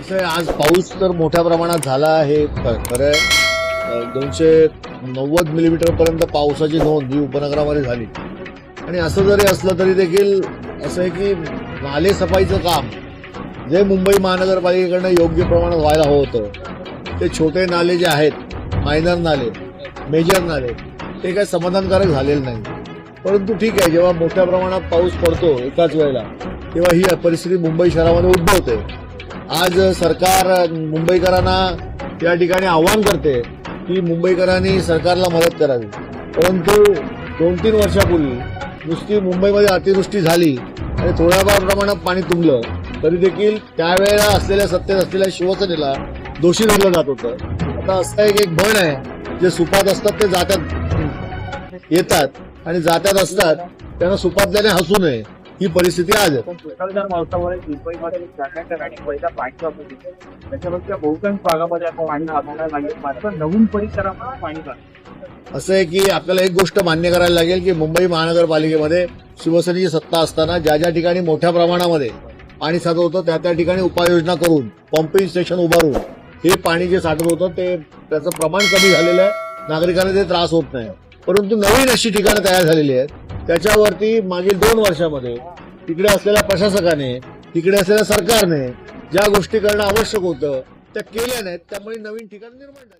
कसं आहे, आज पाऊस तर मोठ्या प्रमाणात झाला आहे. खरं आहे दोनशे नव्वद मिलीमीटरपर्यंत पावसाची नोंद ही उपनगरामध्ये झाली. आणि असं जरी असलं तरी देखील असं आहे की नाले सफाईचं काम जे मुंबई महानगरपालिकेकडनं योग्य प्रमाणात व्हायला हवं होतं ते छोटे नाले जे आहेत मायनर नाले मेजर नाले ते काय समाधानकारक झालेलं नाही. परंतु ठीक आहे जेव्हा मोठ्या प्रमाणात पाऊस पडतो एकाच वेळेला तेव्हा ही परिस्थिती मुंबई शहरामध्ये उद्भवते. आज सरकार मुंबईकरांना या ठिकाणी आव्हान करते की मुंबईकरांनी सरकारला मदत करावी. परंतु दोन तीन वर्षापूर्वी नुसती मुंबईमध्ये अतिवृष्टी झाली आणि थोड्याफार प्रमाणात पाणी तुंबलं तरी देखील त्यावेळेला असलेल्या सत्तेत असलेल्या शिवसेनेला दोषी धरलं जात होतं. आता असं एक एक बण आहे जे सुपात असतात ते जात्यात येतात आणि जात्यात असतात त्यांना सुपातल्याने हसू नये. ही परिस्थिती आज आहे. मुसळधार पावसामुळे मुंबईमध्ये पहिला पाणी त्याच्यापेक्षा बहुतांश भागामध्ये आता पाणी लागेल. मात्र नवीन परिसरामध्ये पाणी असं आहे की आपल्याला एक गोष्ट मान्य करायला लागेल की मुंबई महानगरपालिकेमध्ये शिवसेनेची सत्ता असताना ज्या ज्या ठिकाणी मोठ्या प्रमाणामध्ये पाणी साठत होतं त्या त्या ठिकाणी उपाययोजना करून पंपिंग स्टेशन उभारून हे पाणी जे साठत होतं ते त्याचं प्रमाण कमी झालेलं आहे. नागरिकांना ते त्रास होत नाही. परंतु नवीन अशी ठिकाणं तयार झालेली आहेत. त्याच्यावरती मागील दोन वर्षामध्ये तिकडे असलेल्या प्रशासकाने तिकडे असलेल्या सरकारने ज्या गोष्टी करणं आवश्यक होतं त्या केल्या नाहीत त्यामुळे नवीन ठिकाण निर्माण झाली.